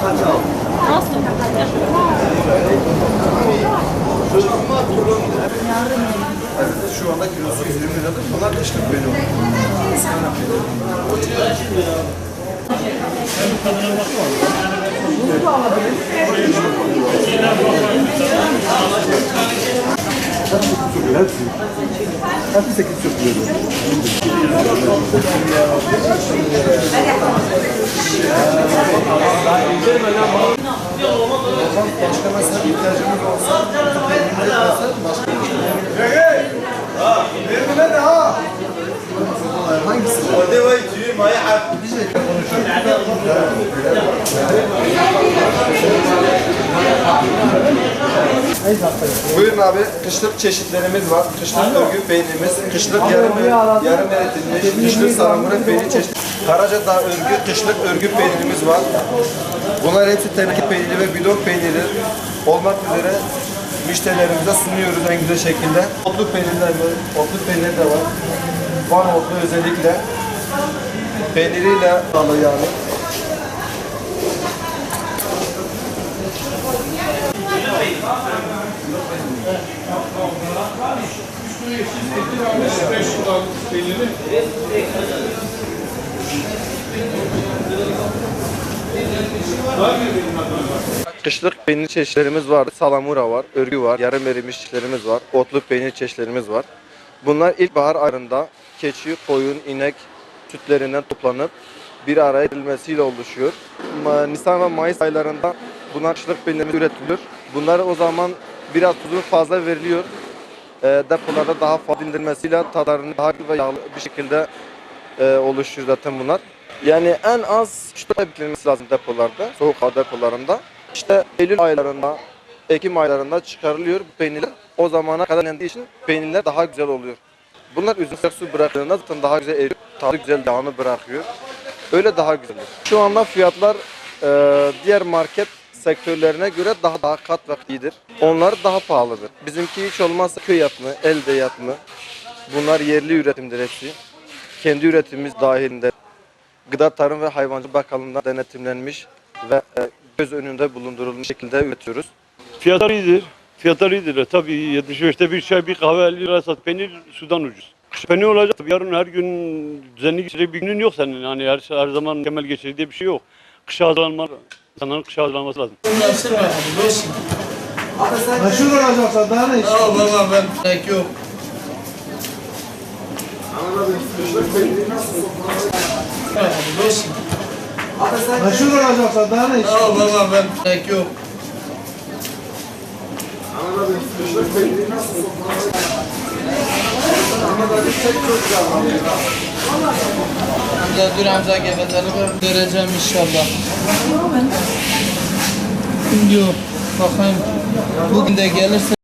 Şu anda kilosu 120 liradır. Bunlar kışlık benim. Hepsi. Hepsi 8 çok Başka Başkamasına ihtiyacımız olsa, Vergime de ha! Hangisi? O deva içiyi maya harfi. Bir şey konuşuyor. Buyurun abi, kışlık çeşitlerimiz var. Kışlık örgü peynirimiz, kışlık yarım, yarım eritilmiş, kışlık salamura peynir çeşit. Karacadağ örgü, kışlık örgü peynirimiz var. Bunlar hepsi teneke peyniri ve bidon peyniri olmak üzere müşterilerimize sunuyoruz en güzel şekilde. Otlu peynirler var, otlu peynir de var. Van otlu özellikle. Peyniriyle alı yani. Kışlık peynir çeşitlerimiz var. Salamura var, örgü var, yarım erimiş çeşitlerimiz var, otlu peynir çeşitlerimiz var. Bunlar ilkbahar ayında keçi, koyun, inek sütlerinden toplanıp bir araya edilmesiyle oluşuyor. Nisan ve Mayıs aylarında bunlar kışlık peynirimiz üretiliyor. Bunlar o zaman biraz tuzu fazla veriliyor. E, depolarda daha fazla dindirmesiyle tadlarını daha ve yağlı bir şekilde e, oluşuyor zaten bunlar. Yani en az kışta beklenmesi lazım depolarda, soğuk hava depolarında. İşte Eylül aylarında, Ekim aylarında çıkarılıyor bu peynirler. O zamana kadar yendiği için peynirler daha güzel oluyor. Bunlar sıcak su bıraktığında zaten daha güzel eriyor, tadı güzel yağını bırakıyor. Öyle daha güzel. Şu anda fiyatlar e, diğer market sektörlerine göre daha daha kat ve iyidir. Onlar daha pahalıdır. Bizimki hiç olmazsa köy yapımı, elde yapımı. Bunlar yerli üretimdir hepsi. Kendi üretimimiz dahilinde Gıda Tarım ve Hayvancılık Bakanlığı'ndan denetimlenmiş ve e, göz önünde bulundurulmuş şekilde üretiyoruz. Fiyatlar iyidir. Fiyatlar iyidir. Tabii 75'te bir çay bir kahve 50 lira sat. Peynir sudan ucuz. Peynir olacak. Yarın her gün düzenli geçirecek bir günün yok senin. Yani her, her zaman mükemmel geçirecek diye bir şey yok kışa hazırlanma, insanların kışa hazırlanması lazım. Meşhur olacaksan daha ne iş? Ya valla ben gerek yok. Meşhur olacaksan daha ne iş? Ya valla ben gerek yok. Anadolu Hamza dur Hamza gevetleri göreceğim inşallah. Yok bakayım bugün de gelirse